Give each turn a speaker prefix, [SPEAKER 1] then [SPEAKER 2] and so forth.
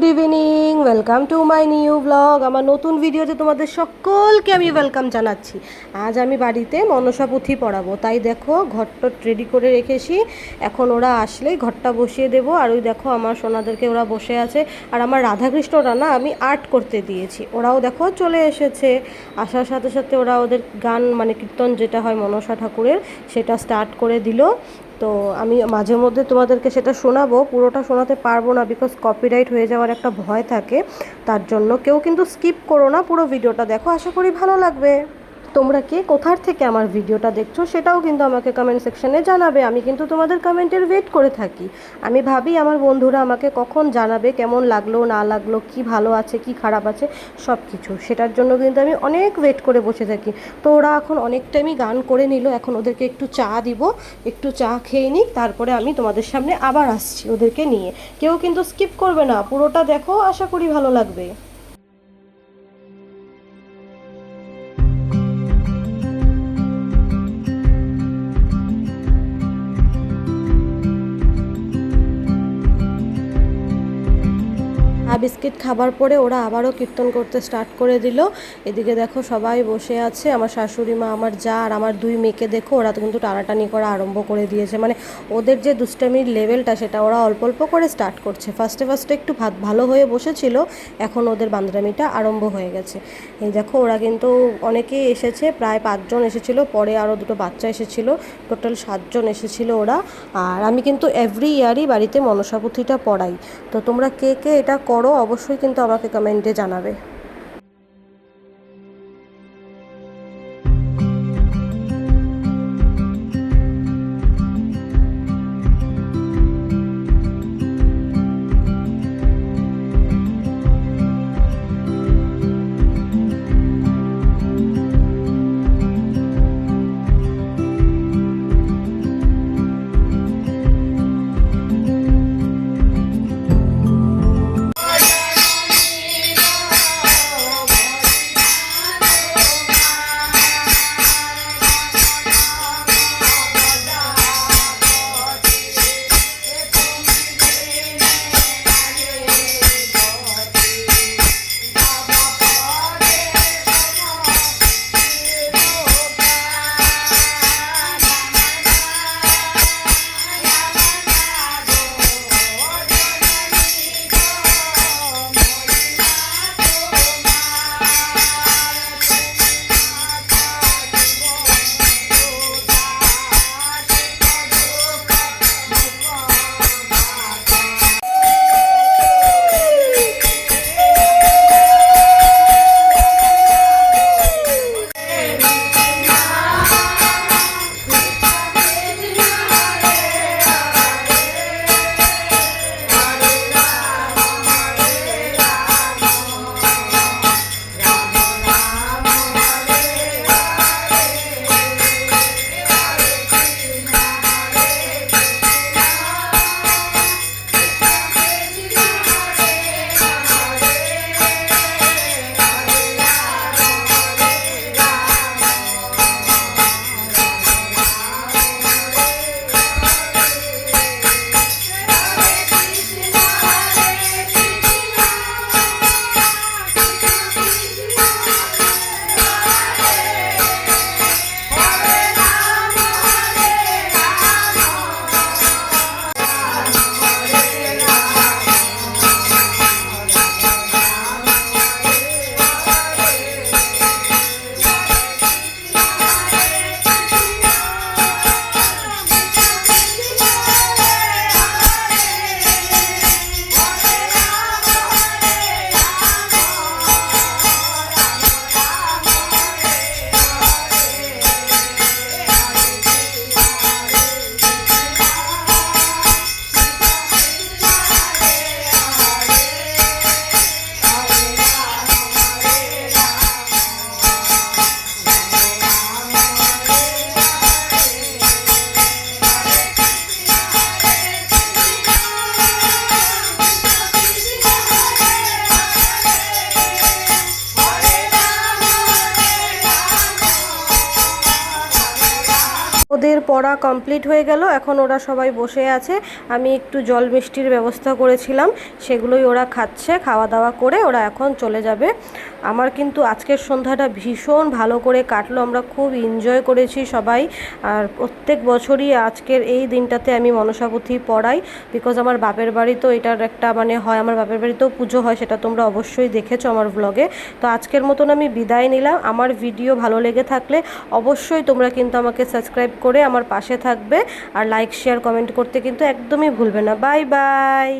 [SPEAKER 1] Good evening welcome to my new blog আমার নতুন ভিডিওতে তোমাদের সকলকে আমি ওয়েলকাম জানাচ্ছি। আজ আমি বাড়িতে মনসা পুঁথি পড়াবো। তাই দেখো, ঘরটা রেডি করে রেখেছি। এখন ওরা আসলেই ঘরটা বসিয়ে দেবো। আর ওই দেখো, আমার সোনাদেরকে ওরা বসে আছে। আর আমার রাধাকৃষ্ণরা না, আমি আর্ট করতে দিয়েছি। ওরাও দেখো, চলে এসেছে। আসার সাথে সাথে ওরা ওদের গান মানে কীর্তন যেটা হয় মনসা ঠাকুরের, সেটা স্টার্ট করে দিল। তো আমি মাঝে মধ্যে তোমাদেরকে সেটা শোনাবো, পুরোটা শোনাতে পারব না বিকজ কপিরাইট হয়ে যাওয়ার একটা ভয় থাকে। তার জন্য কেউ কিন্তু স্কিপ করো না পুরো ভিডিওটা দেখো, আশা করি ভালো লাগবে। তোমরা কে, কোথার থেকে আমার ভিডিওটা দেখছ সেটাও কিন্তু আমাকে কমেন্ট সেকশনে জানাবে। আমি কিন্তু তোমাদের কমেন্টের ওয়েট করে থাকি। আমি ভাবি আমার বন্ধুরা আমাকে কখন জানাবে, কেমন লাগল, না লাগল, কি ভালো আছে, কি খারাপ আছে সব কিছু সেটার জন্য কিন্তু আমি অনেক ওয়েট করে বসে থাকি। তো ওরা এখন অনেক টাইমই গান করে নিল, এখন ওদেরকে একটু চা দিব, একটু চা খেয়ে নিই তারপরে আমি তোমাদের সামনে আবার আসছি ওদেরকে নিয়ে। কেউ কিন্তু স্কিপ করবে না। পুরোটা দেখো, আশা করি ভালো লাগবে। বিস্কিট খাবার পরে ওরা আবারও কীর্তন করতে স্টার্ট করে দিল। এদিকে দেখো সবাই বসে আছে। আমার শাশুড়ি মা, আমার যা আর আমার দুই মেয়েকে দেখো, ওরা তো কিন্তু টানাটানি করা আরম্ভ করে দিয়েছে। মানে ওদের যে দুষ্টামির লেভেলটা সেটা ওরা অল্প অল্প করে স্টার্ট করছে। ফার্স্টে ফার্স্টে একটু ভাত ভালো হয়ে বসেছিল, এখন ওদের বান্দরামিটা আরম্ভ হয়ে গেছে। এই দেখো, ওরা কিন্তু অনেকেই এসেছে, প্রায় পাঁচজন এসেছিল, পরে আরও দুটো বাচ্চা এসেছিল টোটাল সাতজন এসেছিল ওরা। আর আমি কিন্তু এভরি ইয়ারই বাড়িতে মনসাপুথিটা পড়াই। তো তোমরা কে কে এটা করো অবশ্যই কিন্তু আমাকে কমেন্টে জানাবে। ওদের পড়া কমপ্লিট হয়ে গেল, এখন ওরা সবাই বসে আছে। আমি একটু জল মিষ্টির ব্যবস্থা করেছিলাম, সেগুলোই ওরা খাচ্ছে খাওয়া দাওয়া করে ওরা এখন চলে যাবে। আমার কিন্তু আজকের সন্ধ্যাটা ভীষণ ভালো করে কাটলো, আমরা খুব এনজয় করেছি সবাই। আর প্রত্যেক বছরই আজকের এই দিনটাতে আমি মনসাপুথি পড়াই বিকজ আমার বাপের বাড়ি তো এটার একটা মানে হয়, আমার বাপের বাড়িতেও পুজো হয়, সেটা তোমরা অবশ্যই দেখেছ আমার ব্লগে তো আজকের মতন আমি বিদায় নিলাম। আমার ভিডিও ভালো লেগে থাকলে অবশ্যই তোমরা কিন্তু আমাকে সাবস্ক্রাইব করে আমার পাশে থাকবে আর লাইক শেয়ার কমেন্ট করতে কিন্তু একদমই ভুলবে না। Bye bye